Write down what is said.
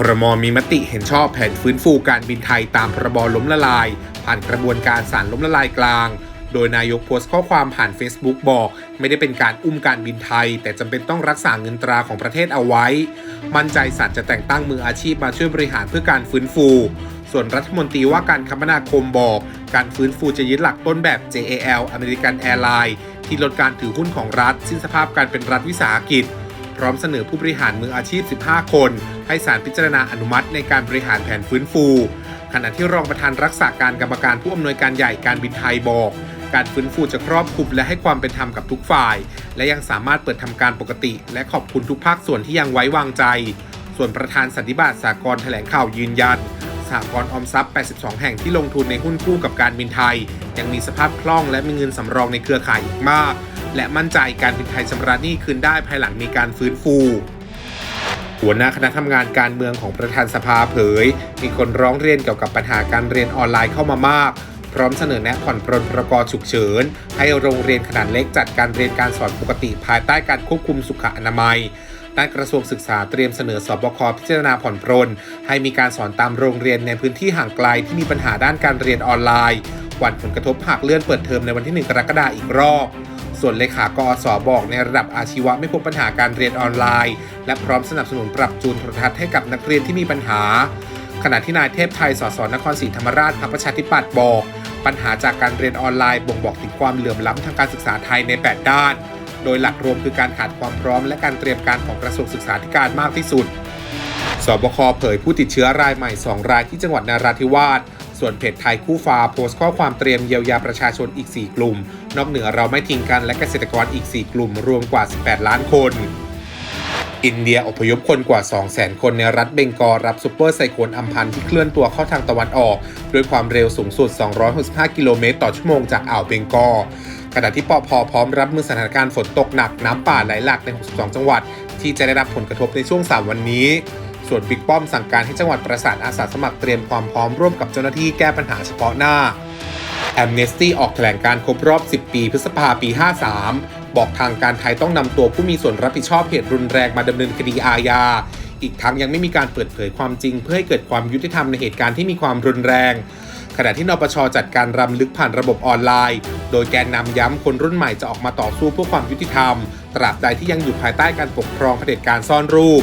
ครมมีมติเห็นชอบแผนฟื้นฟูการบินไทยตามพรบล้มละลาย ผ่านกระบวนการศาลล้มละลายกลาง โดยนายกโพสต์ข้อความผ่าน Facebook บอก ไม่ได้เป็นการอุ้มการบินไทย แต่จำเป็นต้องรักษาเงินตราของประเทศเอาไว้ มั่นใจศาลจะแต่งตั้งมืออาชีพมาช่วยบริหารเพื่อการฟื้นฟู ส่วนรัฐมนตรีว่าการคมนาคมบอก การฟื้นฟูจะยึดหลักต้นแบบ JAL American Airlines ที่ลดการถือหุ้นของรัฐ สิ้นสภาพการเป็นรัฐวิสาหกิจ พร้อมเสนอผู้บริหารมืออาชีพ 15 คน ให้ศาลพิจารณาอนุมัติในการบริหารแผนฟื้นฟู ขณะที่รองประธานรักษาการกรรมการผู้อำนวยการใหญ่การบินไทยบอก การฟื้นฟูจะครอบคลุมและให้ความเป็นธรรมกับทุกฝ่าย และยังสามารถเปิดทำการปกติ และขอบคุณทุกภาคส่วนที่ยังไว้วางใจ ส่วนประธานสันติบาตสากลแถลงข่าวยืนยันสหกรณ์ออมทรัพย์ 82 แห่งที่ลงทุนในหุ้นคู่กับการบินไทย ยังมีสภาพคล่องและมีเงินสำรองในเครือข่ายอีกมาก และมั่นใจการบินไทยชำระหนี้คืนได้ภายหลังมีการฟื้นฟูหัวหน้าคณะทำงานการเมืองของประธานสภาเผย มีคนร้องเรียนเกี่ยวกับปัญหาการเรียนออนไลน์เข้ามามาก พร้อมเสนอแนะผ่อนปรนพรกฉุกเฉิน ให้โรงเรียนขนาดเล็กจัดการเรียนการสอนปกติภายใต้การควบคุมสุขอนามัยด้านกระทรวงศึกษาเตรียมเสนอสอบคพิจารณาผ่อนปรน ให้มีการสอนตามโรงเรียนในพื้นที่ห่างไกลที่มีปัญหาด้านการเรียนออนไลน์หวั่นผลกระทบหากเลื่อนเปิดเทอมในวันที่ 1 กรกฎาคมอีกรอบ ส่วนเลขากอสอบอกในระดับอาชีวะไม่พบปัญหาการเรียนออนไลน์ และพร้อมสนับสนุนปรับจูนโทรทัศน์ให้กับนักเรียนที่มีปัญหา ขณะที่นายเทพไทยสสนครศรีธรรมราชพรรคประชาธิปัตย์บอก ปัญหาจากการเรียนออนไลน์บ่งบอกถึงความเหลื่อมล้ำทางการศึกษาไทยใน 8 ด้าน โดยหลักรวมคือการขาดความพร้อมและการเตรียมการของกระทรวงศึกษาธิการมากที่สุดสบคเผยผู้ติดเชื้อรายใหม่ 2 รายที่จังหวัดนาราธิวาส ส่วนเพจไทยคู่ฟ้าโพสต์ข้อความเตรียมเยียวยาประชาชนอีก 4 กลุ่ม นอกเหนือเราไม่ทิ้งกันและเกษตรกรอีก 4 กลุ่มรวมกว่า 18 ล้านคนอินเดียอพยพคนกว่า 200,000 คนในรัฐเบงกอลรับซูเปอร์ไซโคลนอัมพันที่เคลื่อนตัวเข้าทางตะวันออก ด้วยความเร็วสูงสุด 265 กิโลเมตรต่อชั่วโมงจากอ่าวเบงกอลขณะที่ปอพอพร้อมรับมือสถานการณ์ฝนตกหนักน้ำป่าไหลหลากใน 62 จังหวัด ที่จะได้รับผลกระทบในช่วง 3 วันนี้ ส่วนบิ๊กป้อมสั่งการให้จังหวัดประสานอาสาสมัครเตรียมความพร้อมร่วมกับเจ้าหน้าที่แก้ปัญหาเฉพาะหน้าแอมเนสตี้ออกแถลงการครบรอบ 10 ปีพฤษภาปี 53 บอกทางการไทยต้องนำตัวผู้มีส่วนรับผิดชอบเหตุรุนแรงมาดำเนินคดีอาญา อีกทั้งยังไม่มีการเปิดเผยความจริง เพื่อให้เกิดความยุติธรรมในเหตุการณ์ที่มีความรุนแรง ขณะที่นปชจัดการรำลึกผ่านระบบออนไลน์ โดยแกนนำย้ำคนรุ่นใหม่จะออกมาต่อสู้เพื่อความยุติธรรม ตราบใดที่ยังอยู่ภายใต้การปกครองเผด็จการซ่อนรูป